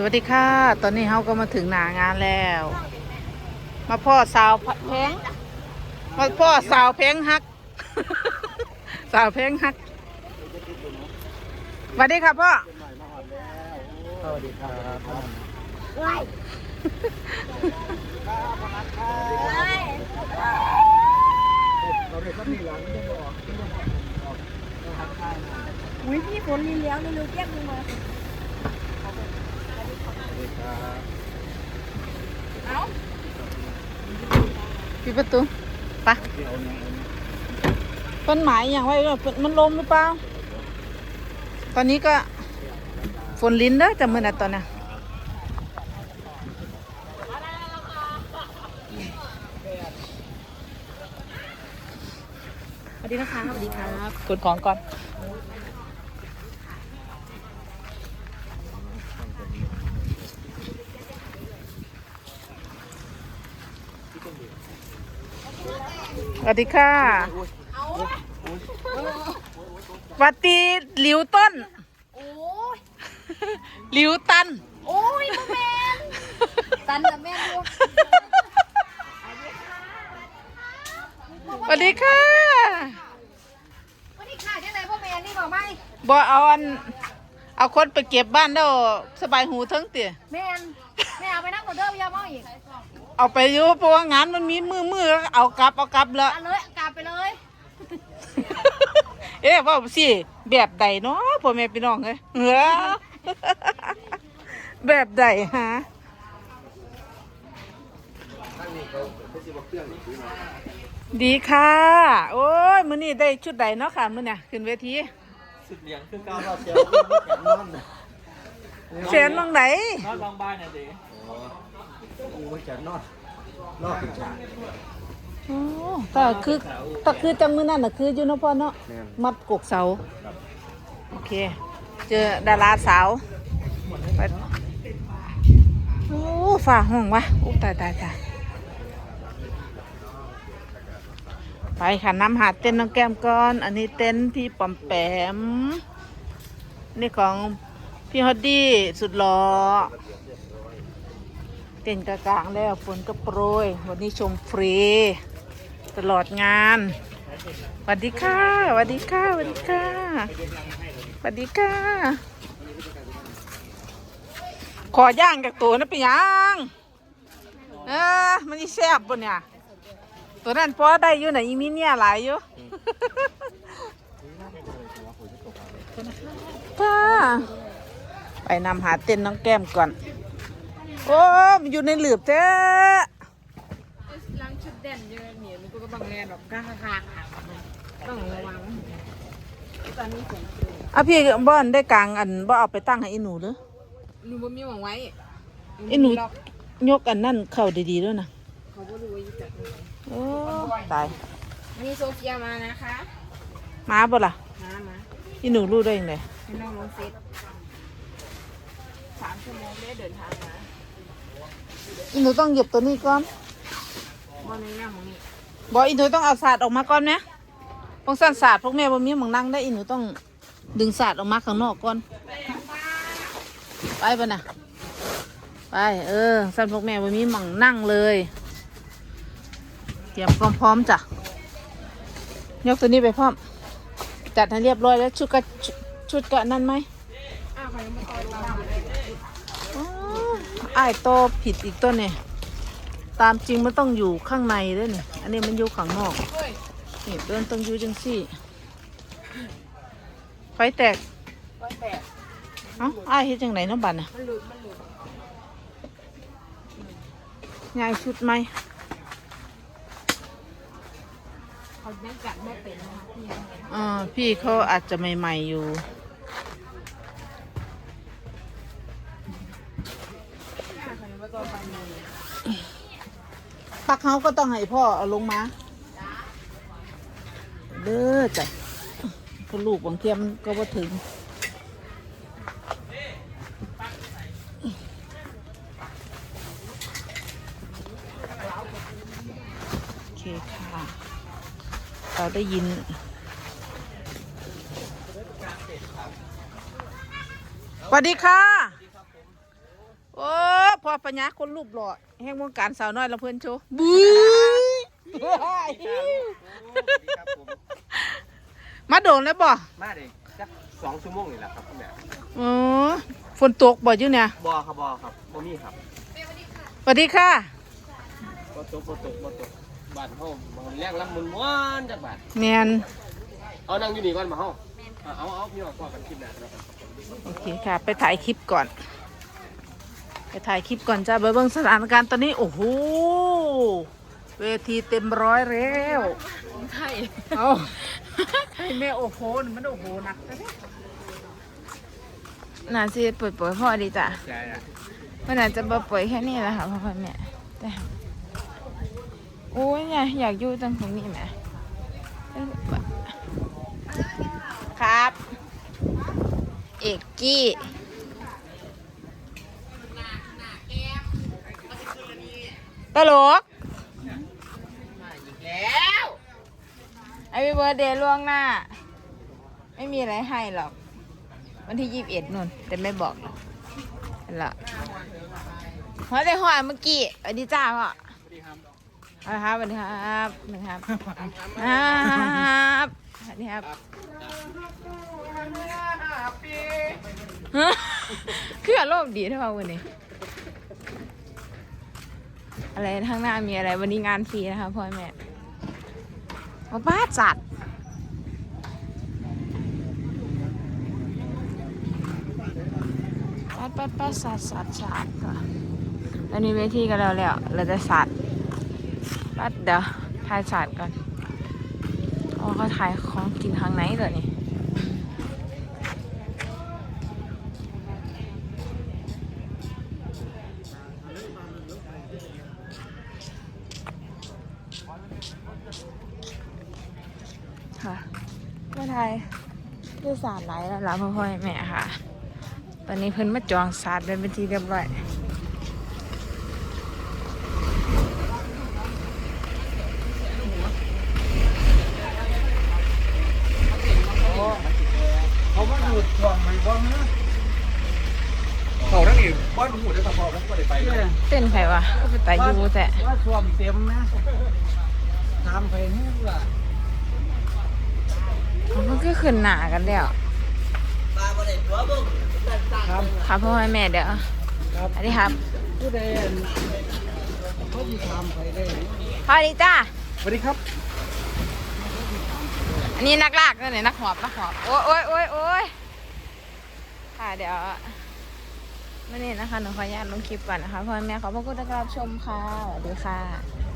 สวัสดีค่ะ ตอนนี้เขาก็มาถึงหนางานแล้ว มาพ่อสาวแพงมาพ่อสาวแพงฮัก สาวแพงฮักสวัสดีครับพ่อสวัสดีครับเราเด็กก็มีหลังไม่ต้องออกไม่ต้องออกต้องหักข้างอุ้ยพี่ฝนลินแล้วเร็วๆแก้มดูมา สวัสดีครับ เอ้า ปิดประตูไปะเดี๋ยวนะต้นไม้อย่างไว้ว่ามันลมหรือเปล่า ตอนนี้ก็ฝนลิ้นเด้อแต่มื่อน่ะตอนน่ะสวัสดีนะคะสวัสดีครับกดของก่อน วัสดีค่ะวัสดีหลิวต้นโอ้หลิวตัน โอ้ยพ่อแมนตันกับแม่ดูสวัสดีค่ะสวันนี้ขาดยังไงพ่อแมนนี่บอกไหมบอเอาอัน เอาคนไปเก็บบ้านแล้วสบายหูเทั้งเตี๋ยแมนแม่เอาไปนั่งกับเดิมยามองอีกเอาไปอยู่เพราะว่างานมันมีมือมือแล้วเอากลับเอากลับแล้ว เอาเลยกลับไปเลยเอ๊ะว่าสิแบบใดเนาะพ่อแม่พี่น้องเอ้ยเออแบบใดฮะข้างนี้เขาเขาจะบอกเครื่องหรือซื้อมาดีค่ะ โอ้ยมื้อนี้ได้ชุดใดเนาะค่ะมื้อเนี่ยขึ้นเวที สุดเลี้ยงคือก้าวเราเซลล์แขนนอนนะเสียนตรงไหนนอนบางบ้านน่ะดิอ๋อกูไม่แขนนอนนอนเป็นฉากโอ้ถ้าคือถ้าคือจังมื้อนั้นน่ะคืออยู่เนาะพ่อเนาะแม่นมัดกกเสาครับโอเค เจอดาราสาวไปโอ้ฝ่าห้องวะโอ้ตายตายตาย ไปค่ะน้ำหาเต้นน้องแก้มก่อน อันนี้เต้นพี่ปอมแปม นี่ของพี่ฮอดดี้สุดหล่อเต้นกลางๆแล้วฝนก็โปรย วันนี้ชมฟรี ตลอดงานสวัสดีค่ะสวัสดีค่ะสวัสดีค่ะสวัสดีค่ะ ขอย่างจากตัวนั้นไปยัง เออมันนี่แซ่บปะเนี่ย ตัวนั้นพอได้อยู่ไหนะอีมีเนี่ยหลายอยู่ค่ะไปนำหาเต้นน้องแก้มก่อน โอ้มันอยู่ในหลืบเท้ล้างชุดเด่นเยอะเหนียวมันก็บังแลนแบบกล้าขาต้องระวังตอนนี้ฝนอะพี่บ้านได้กลางอันบ่เอาไปตั้งให้อีหนูหรือหนูบ่มีหวังไว้อีหนูยกอันนั่นเข้าดีๆด้วยนะเขาก็รู้ว่าจะจัด โอ้ตายนี่โซเฟียมานะคะมาบ่ล่ะมามาอีหนูรู้ได้ยังไงให้น้องลงเซตสามชั่วโมงได้เดินทางมาอีหนูต้องเหยียบตัวนี้ก่อนบอลในหน้าของนี่บอกอีหนูต้องเอาศาสตร์ออกมาก่อนนะพวกสั้นศาสตร์พวกแม่บ่มีหมึงนั่งได้อีหนูต้องดึงศาสตร์ออกมาข้างนอกก่อน ไปปะน่ะ ไป เออสั้นพวกแม่บ่มีหมึงนั่งเลยเต รียมความพร้อมจ้ะ ยกตัวนี้ไปพร้อม จัดให้เรียบร้อยแล้วชุดกะชุดชุดกะนั่นไหมอ้าวเขายังไม่คอยลงอ๋ออ้ายโตผิดอีกต้นเนี่ยตามจริงมันต้องอยู่ข้างในด้วยเนี่ยอันนี้มันอยู่ข้างนอกเฮ้ยนี่เดินต้องอยู่จังสี่ไฟแตกก็แตก เอ้าอ้ายเฮ็ดจังไหนเนาะบัดน่ะมันหลุดมันหลุดยายชุดไหม เขายังกัดไม่เป็นนะคะพี่ยังไงอ่าพี่เขาอาจจะใหม่ๆอยู่ถ้าเขายังไม่ก็ไปมีปักเขาก็ต้องให้พ่อเอาลงมาเด้อจ้ะก็ลูกบางเทียมนก็ว่าถึง โอเคค่ะ เราได้ยิน สวัสดีค่ะ โอ้พอปัญญาคนรูปหล่อแห่งวงการสาวน้อยละเพื่อนโชว์บุ้ยครับผมมาโดนแล้วบ่มาดิสักสองชั่วโมงนี่แหละครับคุณแม่อ๋อฝนตกบ่อยู่เนี่ยบอครับบอครับบ่มีครับสวัสดีค่ะบ่ตกบ่ตกบ่ตก บาทเฮาบ่แรงลำมุนม้วนจักบาทแมนเอานั่งอยู่นี่ก่อนมาเฮาเอาเอาเอาพี่น้องพอกันคลิปหน้าครับโอเคค่ะ ไปถ่ายคลิปก่อน ไปถ่ายคลิปก่อนจ้าไปเบิ่งสถานการณ์ตอนนี้ โอ้โห เวทีเต็มร้อยแล้วไทยเอาให้แม่โอ้โหนี่มันโอ้โหหนักนะเนี่ยน่าสิปล่อยปล่อยๆพ่อดีจ้ะใช่ละมันอาจจะบ่ปล่อยแค่นี้แหละค่ะพ่อพ่อแม่แต่ โอ้ยอยากอยากอยู่ตรงตรงนี้แหมเอ้ยบะครับ เอกกี้ตลกแล้วไอวีเบอร์เดย์ล่วงหน้า ไม่มีอะไรให้หรอก วันที่ยี่สิบเอ็ดนู่น แต่ไม่บอกหรอกนั่นละพอได้หอยเมื่อกี้สวัสดีจ้าพ่อ ครับสวัสดีครับสวัสดีครับครับสวัสดีครับฮะคืออารมณ์ดีเท่าวันนี้อะไรข้างหน้ามีอะไร วันนี้งานฟรีนะคะพ่อแม่มาบ้าจัดปัดปัดปัดสัดสัดสัดก่อนตอนนี้เวทีกันแล้วแล้วเราจะสัด ปัดเดี๋ยวถ่ายสัดก่อนอ๋อเขาถ่ายของกินทางไหนตัวนี้ค่ะมาถ่ายด้วยสารไหลแล้วล่ะพ่อพ่อแม่ค่ะ ตอนนี้เพิ่นมาจองศาสตร์เป็นทีเรียบร้อย เขามาดูดช่วงไหนบ่นะเขาทั้งนี้บ้านหูได้สะพอผมก็ได้ไป เลยเต้นไผวะก็ไปตายอยู่แต่ว่าช่วงเต็มนะทำไปนี่ล่ะมันก็ขึ้นหนากันแล้วครับครับพ่อแม่เดี๋ยวครับสวัสดีครับผู้ใดเขาที่ทำไปได้สวัสดีจ้าสวัสดีครับ อันนี้นักลากนั่นนี่นักหอบนักหอบ โอ้ยโอ้ยโอ้ยโอ้ยค่ะเดี๋ยว ไม่เนี้นะคะหนูขออนุญาตลงคลิปก่อนนะคะพ่อแม่ขอพระคุณที่รับชมค่ะสวัสดีค่ะ